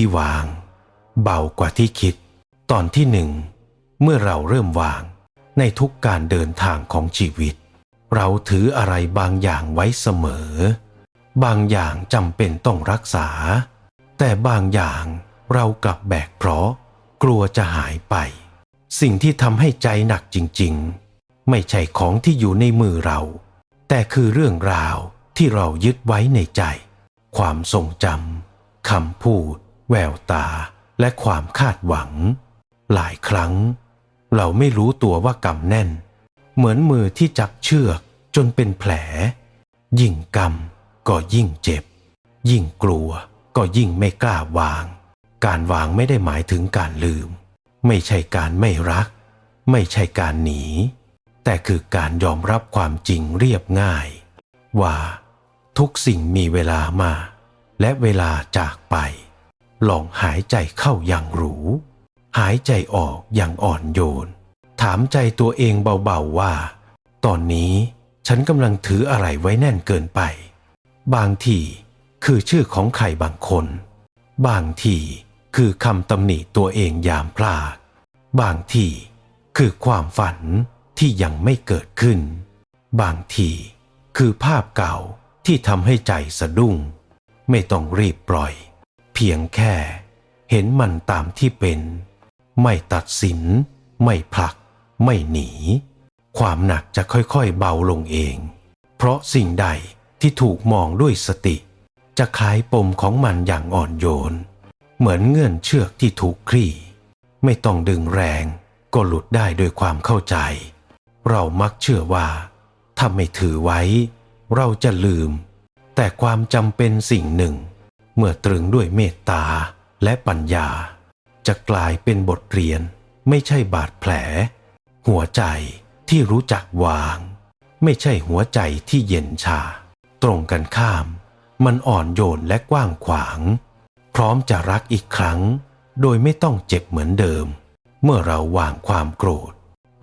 ที่วาง เบากว่าที่คิด ตอนที่หนึ่ง เมื่อเราเริ่มวางในทุกการเดินทางของชีวิต เราถืออะไรบางอย่างไว้เสมอ บางอย่างจำเป็นต้องรักษา แต่บางอย่างเรากลับแบกเพราะ กลัวจะหายไป สิ่งที่ทำให้ใจหนักจริง ๆ ไม่ใช่ของที่อยู่ในมือเรา แต่คือเรื่องราวที่เรายึดไว้ในใจ ความทรงจำคำพูด แววตาและความคาดหวัง หลายครั้ง เราไม่รู้ตัวว่ากำแน่น เหมือนมือที่จับเชือกจนเป็นแผล ยิ่งกำก็ยิ่งเจ็บ ยิ่งกลัวก็ยิ่งไม่กล้าวาง การวางไม่ได้หมายถึงการลืม ไม่ใช่การไม่รัก ไม่ใช่การหนี แต่คือการยอมรับความจริงเรียบง่าย ว่าทุกสิ่งมีเวลามา และเวลาจากไป ลองหายใจเข้าอย่างหรู หายใจออกอย่างอ่อนโยน ถามใจตัวเองเบาๆว่า ตอนนี้ฉันกำลังถืออะไรไว้แน่นเกินไป บางทีคือชื่อของใครบางคน บางทีคือคำตำหนิตัวเองยามพลาด บางทีคือความฝันที่ยังไม่เกิดขึ้น บางทีคือภาพเก่าที่ทำให้ใจสะดุ้ง ไม่ต้องรีบปล่อย พียงแค่เห็นมันตามที่เป็น ไม่ตัดสิน ไม่ผลัก ไม่หนี ความหนักจะค่อยๆเบาลงเอง เพราะสิ่งใดที่ถูกมองด้วยสติ จะคลายปมของมันอย่างอ่อนโยน เหมือนเงื่อนเชือกที่ถูกคลี่ ไม่ต้องดึงแรงก็หลุดได้โดยความเข้าใจ เรามักเชื่อว่า ถ้าไม่ถือไว้ เราจะลืม แต่ความจำเป็นสิ่งหนึ่ง เมื่อตรึงด้วยเมตตาและปัญญา จะกลายเป็นบทเรียนไม่ใช่บาดแผล หัวใจที่รู้จักวาง ไม่ใช่หัวใจที่เย็นชา ตรงกันข้าม มันอ่อนโยนและกว้างขวาง พร้อมจะรักอีกครั้ง โดยไม่ต้องเจ็บเหมือนเดิม เมื่อเราวางความโกรธ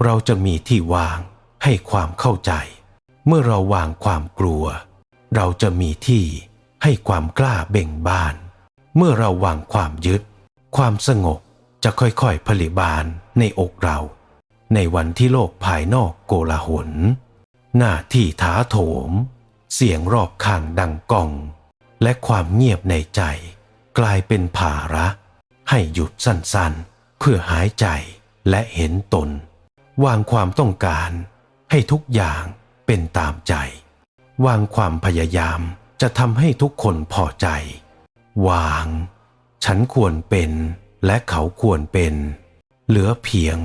เราจะมีที่วางให้ความเข้าใจ เมื่อเราวางความกลัว เราจะมีที่ ให้ความกล้าเบ่งบาน เมื่อเราวางความยึด ความสงบจะค่อยๆผลิบานในอกเรา ในวันที่โลกภายนอกโกลาหล หน้าที่ท้าโถม เสียงรอบข้างดังก้อง และความเงียบในใจ กลายเป็นภาระ ให้หยุดสั้นๆ เพื่อหายใจและเห็นตน วางความต้องการให้ทุกอย่างเป็นตามใจ วางความพยายาม จะทำให้ทุกคนพอใจ วาง ฉันควรเป็นและเขาควรเป็น เหลือเพียง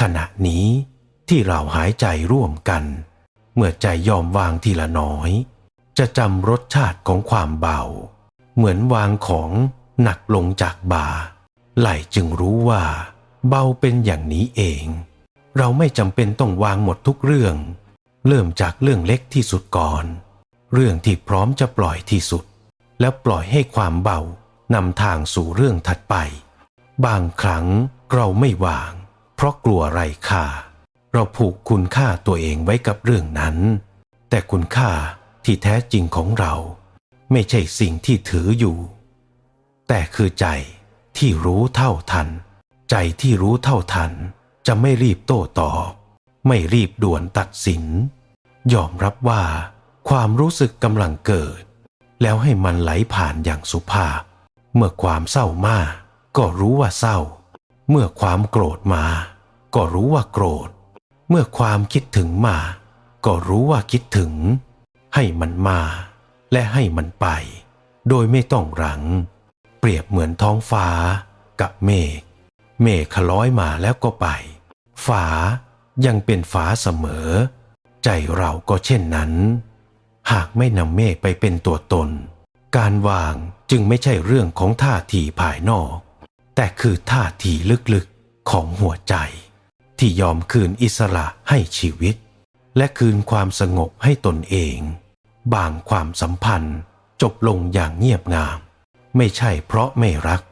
ขณะนี้ที่เราหายใจร่วมกัน เมื่อใจยอมวางทีละน้อย จะจำรสชาติของความเบา เหมือนวางของหนักลงจากบ่า ไหลจึงรู้ว่า เบาเป็นอย่างนี้เอง เราไม่จำเป็นต้องวางหมดทุกเรื่อง เริ่มจากเรื่องเล็กที่สุดก่อน เรื่องที่พร้อมจะปล่อยที่สุด แล้วปล่อยให้ความเบานำทางสู่เรื่องถัดไป บางครั้งเราไม่วาง เพราะกลัวไรค่า เราผูกคุณค่าตัวเองไว้กับเรื่องนั้น แต่คุณค่าที่แท้จริงของเรา ไม่ใช่สิ่งที่ถืออยู่ แต่คือใจที่รู้เท่าทัน ใจที่รู้เท่าทัน จะไม่รีบโต้ตอบ ไม่รีบด่วนตัดสิน ยอมรับว่า ความรู้สึกกำลังเกิด แล้วให้มันไหลผ่านอย่างสุภาพ เมื่อความเศร้ามา ก็รู้ว่าเศร้า เมื่อความโกรธมา ก็รู้ว่าโกรธ เมื่อความคิดถึงมา ก็รู้ว่าคิดถึง ให้มันมา และให้มันไป โดยไม่ต้องรัง เปรียบเหมือนท้องฟ้า กับเมฆ เมฆขล้อยมาแล้วก็ไปฟ้ายังเป็นฟ้าเสมอ ใจเราก็เช่นนั้น หากไม่นำเมฆไปเป็นตัวตน การวางจึงไม่ใช่เรื่องของท่าทีภายนอก แต่คือท่าทีลึกๆของหัวใจ ที่ยอมคืนอิสระให้ชีวิต และคืนความสงบให้ตนเอง บางความสัมพันธ์จบลงอย่างเงียบงาม ไม่ใช่เพราะไม่รัก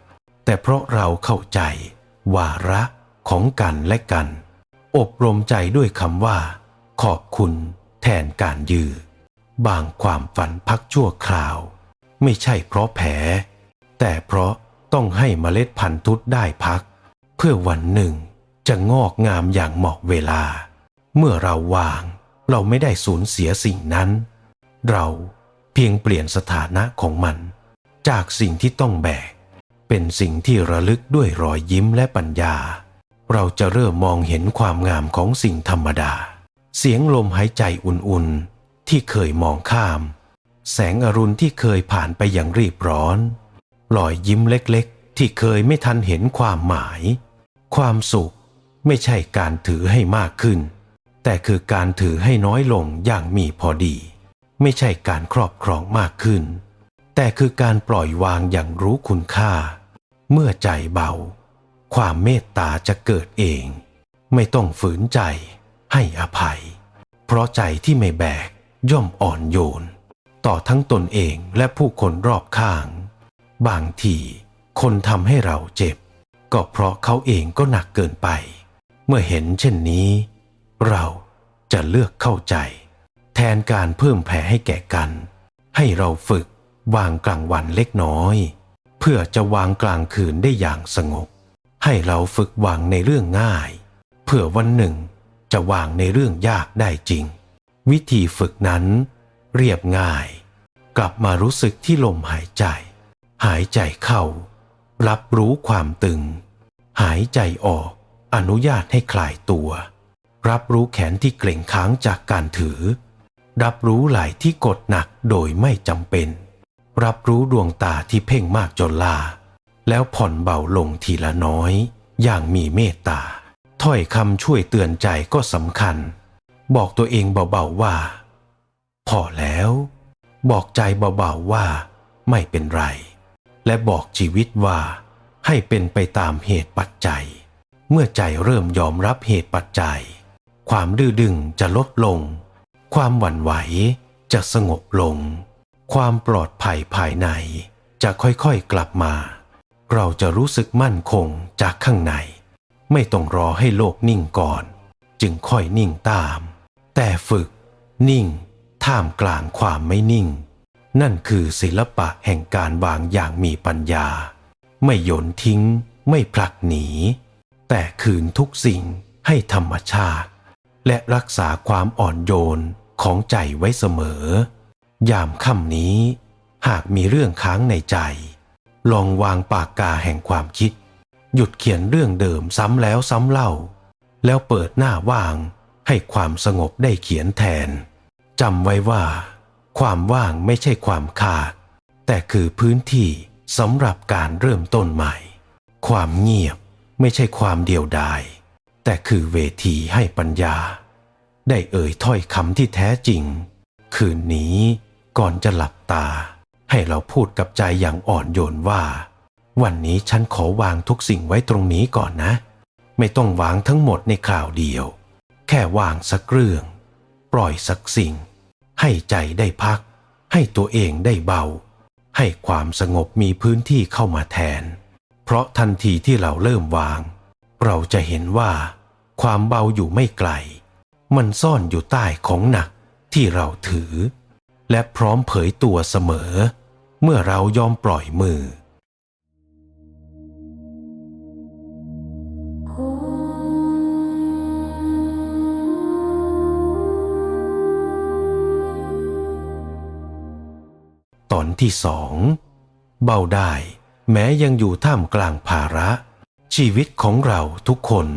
แต่เพราะเราเข้าใจ วาระของกันและกัน อบรมใจด้วยคำว่า ขอบคุณแทนการยือ บางความฝันพักชั่วคราว ไม่ใช่เพราะแผล แต่เพราะต้องให้เมล็ดพันธุ์ทุดได้พัก เพื่อวันหนึ่งจะงอกงามอย่างเหมาะเวลา เมื่อเราวางเราไม่ได้สูญเสียสิ่งนั้น เราเพียงเปลี่ยนสถานะของมัน จากสิ่งที่ต้องแบก เป็นสิ่งที่ระลึกด้วยรอยยิ้มและปัญญา เราจะเริ่มมองเห็นความงามของสิ่งธรรมดา เสียงลมหายใจอุ่นๆ ที่เคยมองข้าม แสงอรุณที่เคยผ่านไปอย่างรีบร้อนรอยยิ้มเล็กๆ ที่เคยไม่ทันเห็นความหมาย ความสุขไม่ใช่การถือให้มากขึ้น แต่คือการถือให้น้อยลงอย่างมีพอดี ไม่ใช่การครอบครองมากขึ้น แต่คือการปล่อยวางอย่างรู้คุณค่า เมื่อใจเบา ความเมตตาจะเกิดเอง ไม่ต้องฝืนใจให้อภัย เพราะใจที่ไม่แบก ย่อมอ่อนโยน ต่อทั้งตนเองและผู้คนรอบข้าง บางทีคนทำให้เราเจ็บ ก็เพราะเขาเองก็หนักเกินไป เมื่อเห็นเช่นนี้ เราจะเลือกเข้าใจ แทนการเพิ่มแผลให้แก่กัน ให้เราฝึกวางกลางวันเล็กน้อย เพื่อจะวางกลางคืนได้อย่างสงบ ให้เราฝึกวางในเรื่องง่าย เพื่อวันหนึ่งจะวางในเรื่องยากได้จริง วิธีฝึกนั้น เรียบง่าย กลับมารู้สึกที่ลมหายใจ หายใจเข้า รับรู้ความตึง หายใจออก อนุญาตให้คลายตัว รับรู้แขนที่เกร็งค้างจากการถือ รับรู้ไหล่ที่กดหนักโดยไม่จำเป็น รับรู้ดวงตาที่เพ่งมากจนลา แล้วผ่อนเบาลงทีละน้อย อย่างมีเมตตาถ้อยคำช่วยเตือนใจก็สำคัญ บอกตัวเองเบาๆว่า พอแล้ว บอกใจเบาๆว่า ไม่เป็นไร และบอกชีวิตว่า ให้เป็นไปตามเหตุปัจจัย เมื่อใจเริ่มยอมรับเหตุปัจจัย ความดื้อดึงจะลดลง ความหวั่นไหวจะสงบลง ความปลอดภัยภายใน จะค่อยๆกลับมา เราจะรู้สึกมั่นคงจากข้างใน ไม่ต้องรอให้โลกนิ่งก่อน จึงค่อยนิ่งตาม แต่ฝึก นิ่ง ท่ามกลางความไม่นิ่ง นั่นคือศิลปะแห่งการวางอย่างมีปัญญา ไม่โยนทิ้ง ไม่ผลักหนี แต่คืนทุกสิ่งให้ธรรมชาติ และรักษาความอ่อนโยนของใจไว้เสมอ ยามค่ำนี้ หากมีเรื่องค้างในใจ ลองวางปากกาแห่งความคิด หยุดเขียนเรื่องเดิมซ้ำแล้วซ้ำเล่า แล้วเปิดหน้าว่าง ให้ความสงบได้เขียนแทนจำไว้ว่า ความว่างไม่ใช่ความขาด แต่คือพื้นที่สำหรับการเริ่มต้นใหม่ ความเงียบไม่ใช่ความเดียวดาย แต่คือเวทีให้ปัญญา ได้เอ่ยถ้อยคำที่แท้จริง คืนนี้ก่อนจะหลับตา ให้เราพูดกับใจอย่างอ่อนโยนว่า วันนี้ฉันขอวางทุกสิ่งไว้ตรงนี้ก่อนนะ ไม่ต้องวางทั้งหมดในคราวเดียว แค่วางสักเรื่อง ปล่อยสักสิ่ง ให้ใจได้พัก ให้ตัวเองได้เบา ให้ความสงบมีพื้นที่เข้ามาแทน เพราะทันทีที่เราเริ่มวาง เราจะเห็นว่า ความเบาอยู่ไม่ไกล มันซ่อนอยู่ใต้ของหนักที่เราถือ และพร้อมเผยตัวเสมอ เมื่อเรายอมปล่อยมือ ตอนที่สองเบาได้ แม้ยังอยู่ท่ามกลางภาระ ชีวิตของเราทุกคน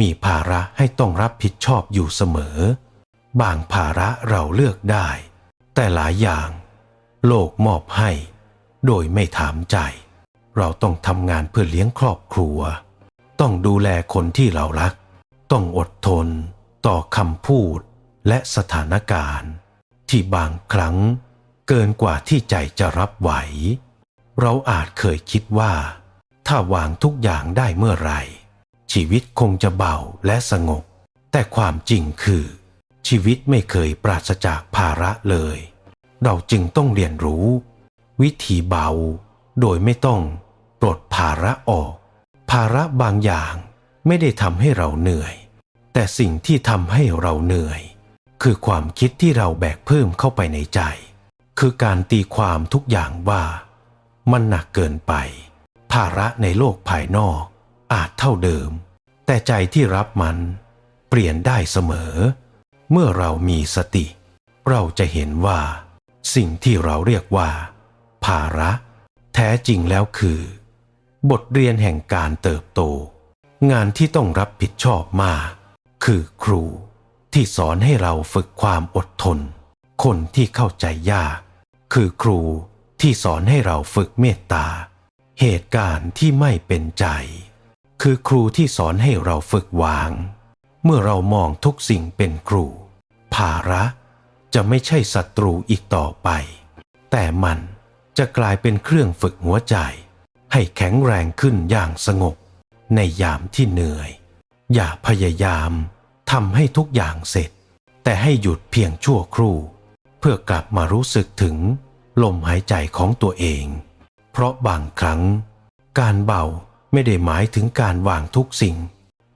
มีภาระให้ต้องรับผิดชอบอยู่เสมอ บางภาระเราเลือกได้ แต่หลายอย่าง โลกมอบให้ โดยไม่ถามใจ เราต้องทำงานเพื่อเลี้ยงครอบครัว ต้องดูแลคนที่เรารัก ต้องอดทน ต่อคำพูดและสถานการณ์ ที่บางครั้ง เกินกว่าที่ใจจะรับไหว เราอาจเคยคิดว่า ถ้าวางทุกอย่างได้เมื่อไหร่ชีวิตคงจะเบาและสงบ แต่ความจริงคือ ชีวิตไม่เคยปราศจากภาระเลย เราจึงต้องเรียนรู้ วิธีเบา โดยไม่ต้องปลดภาระออก ภาระบางอย่างไม่ได้ทำให้เราเหนื่อย แต่สิ่งที่ทำให้เราเหนื่อย คือความคิดที่เราแบกเพิ่มเข้าไปในใจ คือการตีความทุกอย่างว่า มันหนักเกินไป ภาระในโลกภายนอกอาจเท่าเดิม แต่ใจที่รับมันเปลี่ยนได้เสมอ เมื่อเรามีสติ เราจะเห็นว่า สิ่งที่เราเรียกว่า ภาระ แท้จริงแล้วคือ บทเรียนแห่งการเติบโต งานที่ต้องรับผิดชอบมาก คือครูที่สอนให้เราฝึกความอดทน คนที่เข้าใจยาก คือครูที่สอนให้เราฝึกเมตตา เหตุการณ์ที่ไม่เป็นใจ คือครูที่สอนให้เราฝึกวาง เมื่อเรามองทุกสิ่งเป็นครู ภาระจะไม่ใช่ศัตรูอีกต่อไป แต่มันจะกลายเป็นเครื่องฝึกหัวใจ ให้แข็งแรงขึ้นอย่างสงบ ในยามที่เหนื่อย อย่าพยายามทำให้ทุกอย่างเสร็จ แต่ให้หยุดเพียงชั่วครู่ เพื่อกลับมารู้สึกถึง ลมหายใจของตัวเอง เพราะบางครั้ง การเบาไม่ได้หมายถึงการวางทุกสิ่ง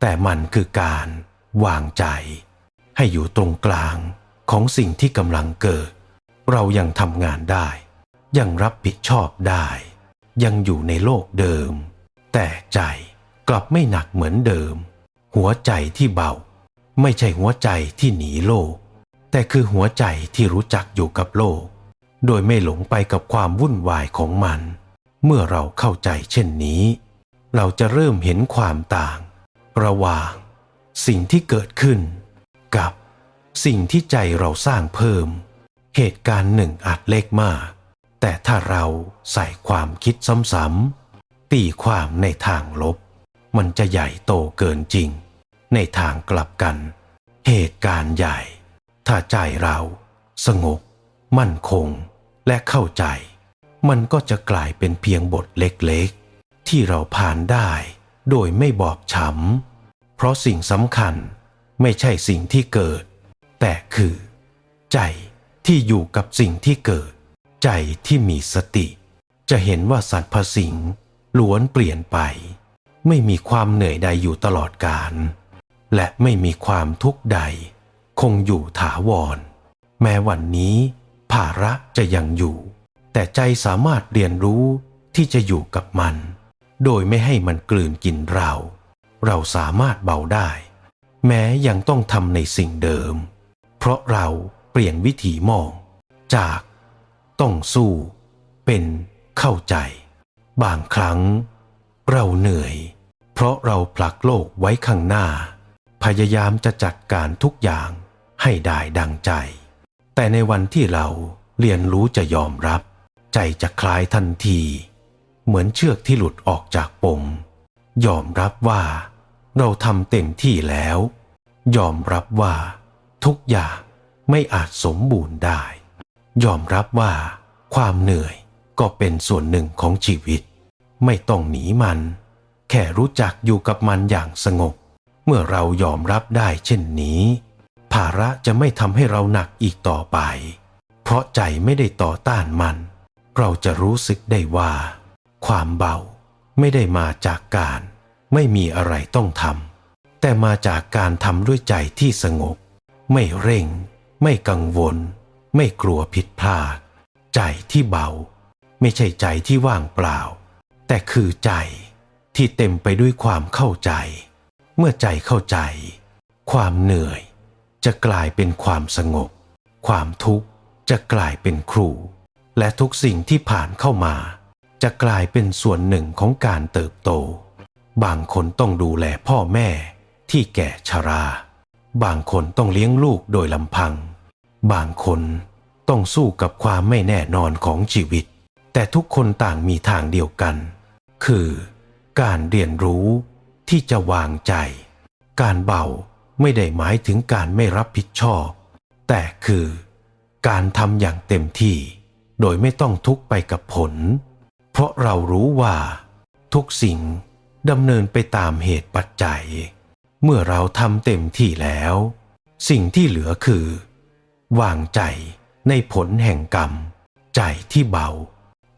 แต่มันคือการวางใจ ให้อยู่ตรงกลางของสิ่งที่กำลังเกิด เรายังทำงานได้ ยังรับผิดชอบได้ ยังอยู่ในโลกเดิม แต่ใจกลับไม่หนักเหมือนเดิม หัวใจที่เบา ไม่ใช่หัวใจที่หนีโลก แต่คือหัวใจที่รู้จักอยู่กับโลก โดยไม่หลงไปกับความวุ่นวายของมัน เมื่อเราเข้าใจเช่นนี้ เราจะเริ่มเห็นความต่าง ระหว่าง สิ่งที่เกิดขึ้น กับสิ่งที่ใจเราสร้างเพิ่ม เหตุการณ์หนึ่งอาจเล็กมาก แต่ถ้าเราใส่ความคิดซ้ำๆตีความในทางลบ มันจะใหญ่โตเกินจริง ในทางกลับกัน เหตุการณ์ใหญ่ ถ้าใจเราสงบ มั่นคง และเข้าใจ มันก็จะกลายเป็นเพียงบทเล็กๆ ที่เราผ่านได้โดยไม่บอบช้ำเพราะสิ่งสำคัญไม่ใช่สิ่งที่เกิด แต่คือ ใจที่อยู่กับสิ่งที่เกิด ใจที่มีสติ จะเห็นว่าสรรพสิ่งล้วนเปลี่ยนไป ไม่มีความเหนื่อยใดอยู่ตลอดกาลและไม่มีความทุกข์ใด คงอยู่ถาวร แม้วันนี้ ภาระจะยังอยู่ แต่ใจสามารถเรียนรู้ที่จะอยู่กับมัน โดยไม่ให้มันกลืนกินเรา เราสามารถเบาได้ แม้ยังต้องทำในสิ่งเดิม เพราะเราเปลี่ยนวิถีมอง จาก ต้องสู้ เป็นเข้าใจ บางครั้ง เราเหนื่อย เพราะเราผลักโลกไว้ข้างหน้า พยายามจะจัดการทุกอย่างให้ได้ดังใจ แต่ในวันที่เราเรียนรู้จะยอมรับ ใจจะคลายทันที เหมือนเชือกที่หลุดออกจากปม ยอมรับว่า เราทำเต็มที่แล้ว ยอมรับว่า ทุกอย่างไม่อาจสมบูรณ์ได้ ยอมรับว่า ความเหนื่อยก็เป็นส่วนหนึ่งของชีวิต ไม่ต้องหนีมัน แค่รู้จักอยู่กับมันอย่างสงบ เมื่อเรายอมรับได้เช่นนี้ ภาระจะไม่ทำให้เราหนักอีกต่อไป เพราะใจไม่ได้ต่อต้านมัน เราจะรู้สึกได้ว่า ความเบาไม่ได้มาจากการ ไม่มีอะไรต้องทำแต่มาจากการทำด้วยใจที่สงบ ไม่เร่ง ไม่กังวล ไม่กลัวผิดพลาด ใจที่เบา ไม่ใช่ใจที่ว่างเปล่า แต่คือใจที่เต็มไปด้วยความเข้าใจ เมื่อใจเข้าใจ ความเหนื่อย จะกลายเป็นความสงบ ความทุกข์จะกลายเป็นครู และทุกสิ่งที่ผ่านเข้ามา จะกลายเป็นส่วนหนึ่งของการเติบโต บางคนต้องดูแลพ่อแม่ที่แก่ชรา บางคนต้องเลี้ยงลูกโดยลำพัง บางคนต้องสู้กับความไม่แน่นอนของชีวิต แต่ทุกคนต่างมีทางเดียวกัน คือ การเรียนรู้ที่จะวางใจ การเบา ไม่ได้หมายถึงการไม่รับผิดชอบ แต่คือ การทำอย่างเต็มที่ โดยไม่ต้องทุกข์ไปกับผล เพราะเรารู้ว่า ทุกสิ่งดำเนินไปตามเหตุปัจจัย เมื่อเราทำเต็มที่แล้ว สิ่งที่เหลือคือ วางใจในผลแห่งกรรม ใจที่เบา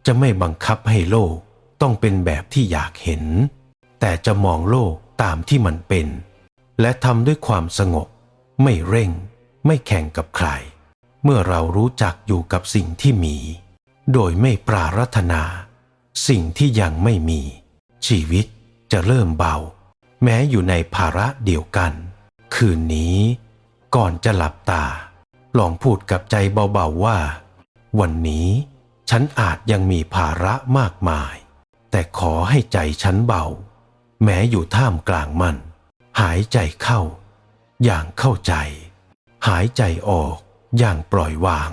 จะไม่บังคับให้โลกต้องเป็นแบบที่อยากเห็น แต่จะมองโลกตามที่มันเป็น และทำด้วยความสงบ ไม่เร่ง ไม่แข่งกับใคร เมื่อเรารู้จักอยู่กับสิ่งที่มี โดยไม่ปรารถนา สิ่งที่ยังไม่มี ชีวิตจะเริ่มเบา แม้อยู่ในภาระเดียวกัน คืนนี้ ก่อนจะหลับตา ลองพูดกับใจเบาๆว่า วันนี้ฉันอาจยังมีภาระมากมาย แต่ขอให้ใจฉันเบา แม้อยู่ท่ามกลางมัน หายใจเข้า อย่างเข้าใจ หายใจออกอย่างปล่อยวาง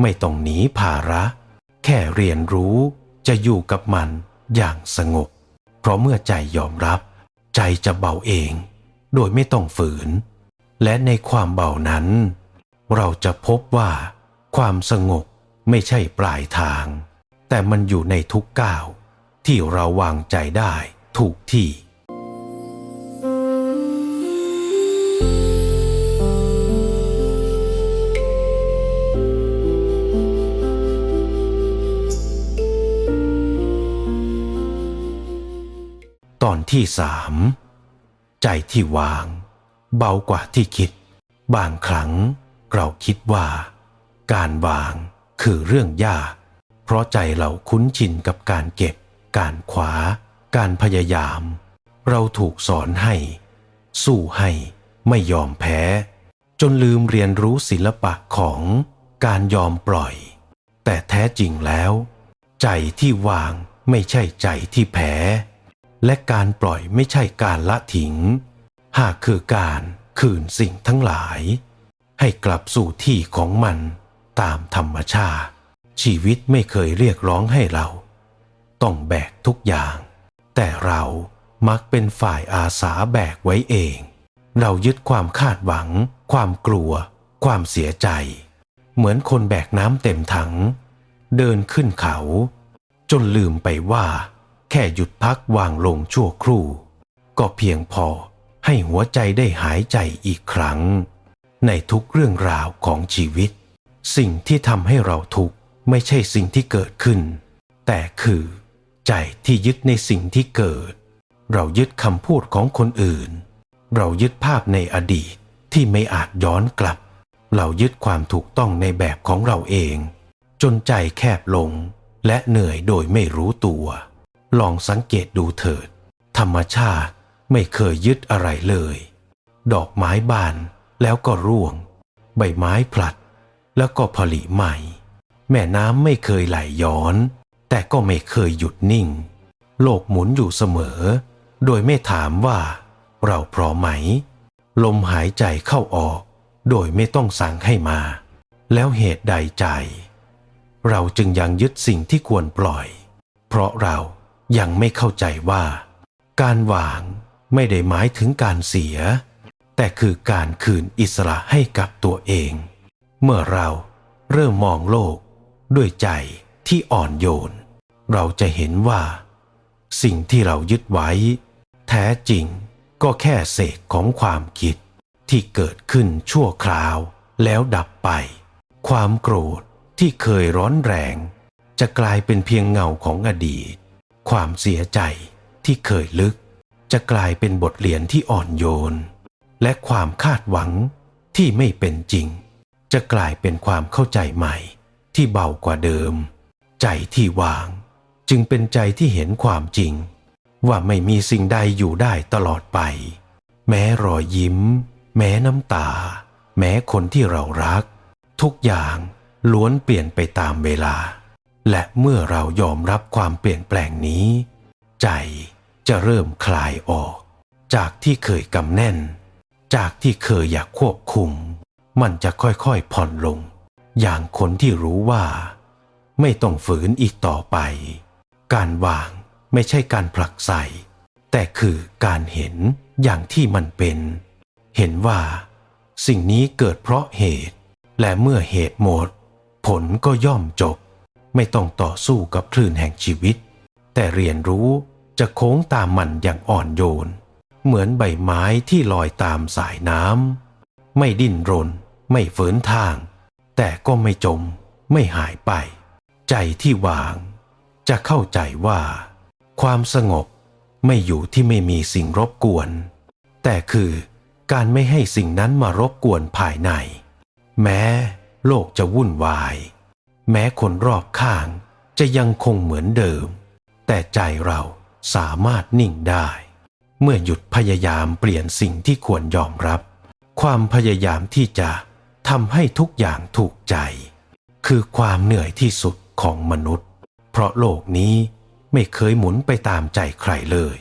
ไม่ต้องหนีภาระ แค่เรียนรู้จะอยู่กับมันอย่างสงบ เพราะเมื่อใจยอมรับ ใจจะเบาเอง โดยไม่ต้องฝืน และในความเบานั้น เราจะพบว่า ความสงบไม่ใช่ปลายทาง แต่มันอยู่ในทุกก้าวที่เราวางใจได้ถูกที่ อนที่สามใจที่วาง เบากว่าที่คิด บางครั้งเราคิดว่า การวางคือเรื่องยาก เพราะใจเราคุ้นชินกับการเก็บ การขวา การพยายาม เราถูกสอนให้ สู้ให้ไม่ยอมแพ้ จนลืมเรียนรู้ศิลปะของการยอมปล่อย แต่แท้จริงแล้ว ใจที่วางไม่ใช่ใจที่แพ้ และการปล่อยไม่ใช่การละทิ้ง หากคือการคืนสิ่งทั้งหลาย ให้กลับสู่ที่ของมันตามธรรมชาติ ชีวิตไม่เคยเรียกร้องให้เรา ต้องแบกทุกอย่าง แต่เรามักเป็นฝ่ายอาสาแบกไว้เอง เรายึดความคาดหวัง ความกลัว ความเสียใจ เหมือนคนแบกน้ำเต็มถัง เดินขึ้นเขา จนลืมไปว่า แค่หยุดพักวางลงชั่วครู่ ก็เพียงพอให้หัวใจได้หายใจอีกครั้ง ในทุกเรื่องราวของชีวิต สิ่งที่ทำให้เราทุกข์ไม่ใช่สิ่งที่เกิดขึ้น แต่คือ ใจที่ยึดในสิ่งที่เกิด เรายึดคำพูดของคนอื่น เรายึดภาพในอดีตที่ไม่อาจย้อนกลับ เรายึดความถูกต้องในแบบของเราเอง จนใจแคบลงและเหนื่อยโดยไม่รู้ตัว ลองสังเกตดูเถิด ธรรมชาติไม่เคยยึดอะไรเลย ดอกไม้บานแล้วก็ร่วง ใบไม้ผลัดแล้วก็ผลิใหม่ แม่น้ำไม่เคยไหลย้อน แต่ก็ไม่เคยหยุดนิ่ง โลกหมุนอยู่เสมอ โดยไม่ถามว่า เราพร้อมไหม ลมหายใจเข้าออก โดยไม่ต้องสั่งให้มา แล้วเหตุใดใจ เราจึงยังยึดสิ่งที่ควรปล่อย เพราะเรา ยังไม่เข้าใจว่า การวางไม่ได้หมายถึงการเสีย แต่คือการคืนอิสระให้กับตัวเอง เมื่อเราเริ่มมองโลกด้วยใจที่อ่อนโยน เราจะเห็นว่า สิ่งที่เรายึดไว้ แท้จริงก็แค่เศษของความคิดที่เกิดขึ้นชั่วคราวแล้วดับไป ความโกรธที่เคยร้อนแรง จะกลายเป็นเพียงเงาของอดีต ความเสียใจที่เคยลึก จะกลายเป็นบทเรียนที่อ่อนโยน และความคาดหวังที่ไม่เป็นจริง จะกลายเป็นความเข้าใจใหม่ ที่เบากว่าเดิม ใจที่วาง จึงเป็นใจที่เห็นความจริง ว่าไม่มีสิ่งใดอยู่ได้ตลอดไป แม้รอยยิ้ม แม้น้ำตา แม้คนที่เรารัก ทุกอย่างล้วนเปลี่ยนไปตามเวลา และเมื่อเรายอมรับความเปลี่ยนแปลงนี้ ใจจะเริ่มคลายออก จากที่เคยกำแน่น จากที่เคยอยากควบคุม มันจะค่อยๆผ่อนลง อย่างคนที่รู้ว่า ไม่ต้องฝืนอีกต่อไป การวางไม่ใช่การผลักใส่ แต่คือการเห็นอย่างที่มันเป็น เห็นว่า สิ่งนี้เกิดเพราะเหตุ และเมื่อเหตุหมด ผลก็ย่อมจบ ไม่ต้องต่อสู้กับคลื่นแห่งชีวิต แต่เรียนรู้จะโค้งตามมันอย่างอ่อนโยน เหมือนใบไม้ที่ลอยตามสายน้ำไม่ดิ้นรน ไม่ฝืนทาง แต่ก็ไม่จม ไม่หายไป ใจที่วาง จะเข้าใจว่า ความสงบไม่อยู่ที่ไม่มีสิ่งรบกวน แต่คือการไม่ให้สิ่งนั้นมารบกวนภายใน แม้โลกจะวุ่นวาย แม้คนรอบข้างจะยังคงเหมือนเดิม แต่ใจเราสามารถนิ่งได้ เมื่อหยุดพยายามเปลี่ยนสิ่งที่ควรยอมรับ ความพยายามที่จะทำให้ทุกอย่างถูกใจ คือความเหนื่อยที่สุดของมนุษย์ เพราะโลกนี้ไม่เคยหมุนไปตามใจใครเลย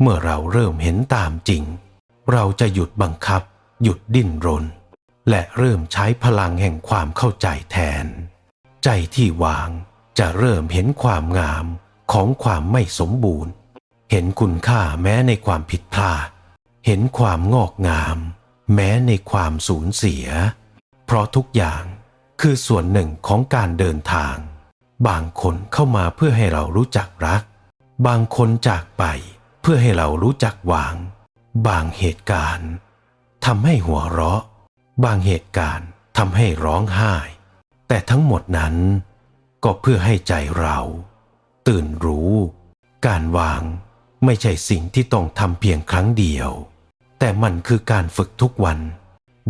เมื่อเราเริ่มเห็นตามจริง เราจะหยุดบังคับ หยุดดิ้นรน และเริ่มใช้พลังแห่งความเข้าใจแทน ใจที่วางจะเริ่มเห็นความงามของความไม่สมบูรณ์ เห็นคุณค่าแม้ในความผิดพลาด เห็นความงอกงาม แม้ในความสูญเสีย เพราะทุกอย่างคือส่วนหนึ่งของการเดินทาง บางคนเข้ามาเพื่อให้เรารู้จักรัก บางคนจากไปเพื่อให้เรารู้จักวาง บางเหตุการณ์ทำให้หัวเราะ บางเหตุการณ์ทำให้ร้องไห้ แต่ทั้งหมดนั้นก็เพื่อให้ใจเรา ตื่นรู้ การวางไม่ใช่สิ่งที่ต้องทำเพียงครั้งเดียว แต่มันคือการฝึกทุกวัน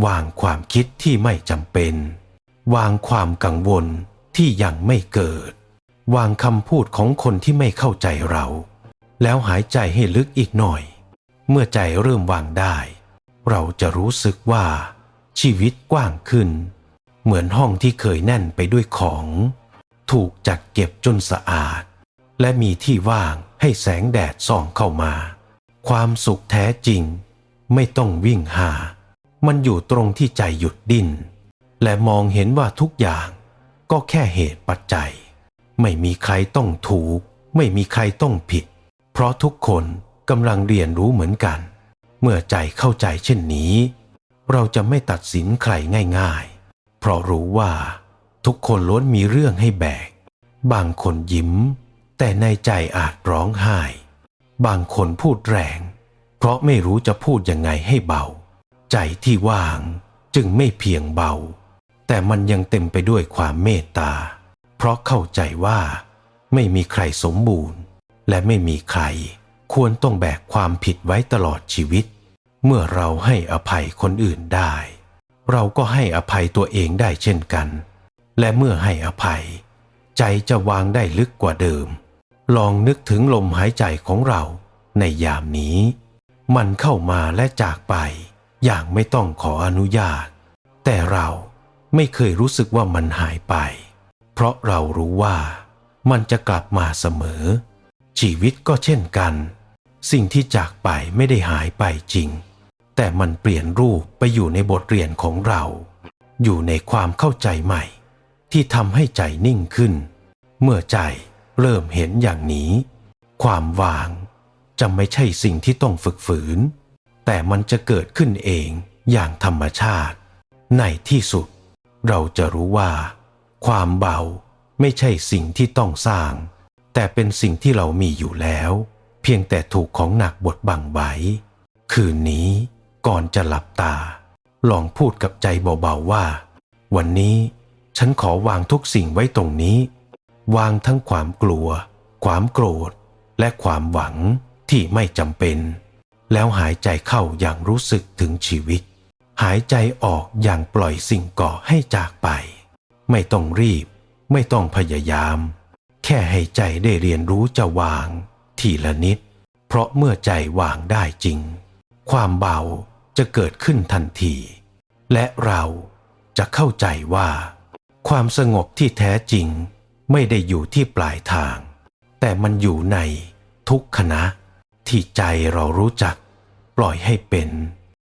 วางความคิดที่ไม่จำเป็น วางความกังวลที่ยังไม่เกิด วางคำพูดของคนที่ไม่เข้าใจเรา แล้วหายใจให้ลึกอีกหน่อย เมื่อใจเริ่มวางได้ เราจะรู้สึกว่าชีวิตกว้างขึ้น เหมือนห้องที่เคยแน่นไปด้วยของ ถูกจัดเก็บจนสะอาด และมีที่ว่างให้แสงแดดส่องเข้ามา ความสุขแท้จริง ไม่ต้องวิ่งหา มันอยู่ตรงที่ใจหยุดดิ้น และมองเห็นว่าทุกอย่างก็แค่เหตุปัจจัย ไม่มีใครต้องถูก ไม่มีใครต้องผิด เพราะทุกคนกำลังเรียนรู้เหมือนกัน เมื่อใจเข้าใจเช่นนี้ เราจะไม่ตัดสินใครง่าย ๆ เพราะรู้ว่าทุกคนล้วนมีเรื่องให้แบก บางคนยิ้ม แต่ในใจอาจร้องไห้ บางคนพูดแรง เพราะไม่รู้จะพูดยังไงให้เบา ใจที่ว่างจึงไม่เพียงเบา แต่มันยังเต็มไปด้วยความเมตตา เพราะเข้าใจว่า ไม่มีใครสมบูรณ์ และไม่มีใคร ควรต้องแบกความผิดไว้ตลอดชีวิต เมื่อเราให้อภัยคนอื่นได้ เราก็ให้อภัยตัวเองได้เช่นกัน และเมื่อให้อภัย ใจจะวางได้ลึกกว่าเดิม ลองนึกถึงลมหายใจของเราในยามนี้ มันเข้ามาและจากไป อย่างไม่ต้องขออนุญาต แต่เราไม่เคยรู้สึกว่ามันหายไป เพราะเรารู้ว่ามันจะกลับมาเสมอ ชีวิตก็เช่นกัน สิ่งที่จากไปไม่ได้หายไปจริง แต่มันเปลี่ยนรูปไปอยู่ในบทเรียนของเรา อยู่ในความเข้าใจใหม่ ที่ทำให้ใจนิ่งขึ้น เมื่อใจเริ่มเห็นอย่างนี้ ความวางจะไม่ใช่สิ่งที่ต้องฝึกฝืน แต่มันจะเกิดขึ้นเองอย่างธรรมชาติ ในที่สุด เราจะรู้ว่า ความเบาไม่ใช่สิ่งที่ต้องสร้าง แต่เป็นสิ่งที่เรามีอยู่แล้ว เพียงแต่ถูกของหนักบดบังไว้ คืนนี้ ก่อนจะหลับตา ลองพูดกับใจเบาๆว่า วันนี้ฉันขอวางทุกสิ่งไว้ตรงนี้ วางทั้งความกลัว ความโกรธ และความหวังที่ไม่จำเป็น แล้วหายใจเข้าอย่างรู้สึกถึงชีวิต หายใจออกอย่างปล่อยสิ่งก่อให้จากไป ไม่ต้องรีบ ไม่ต้องพยายาม แค่ให้ใจได้เรียนรู้จะวาง ทีละนิด เพราะเมื่อใจวางได้จริง ความเบา จะเกิดขึ้นทันที และเราจะเข้าใจว่า ความสงบที่แท้จริงไม่ได้อยู่ที่ปลายทาง แต่มันอยู่ในทุกขณะที่ใจเรารู้จักปล่อยให้เป็น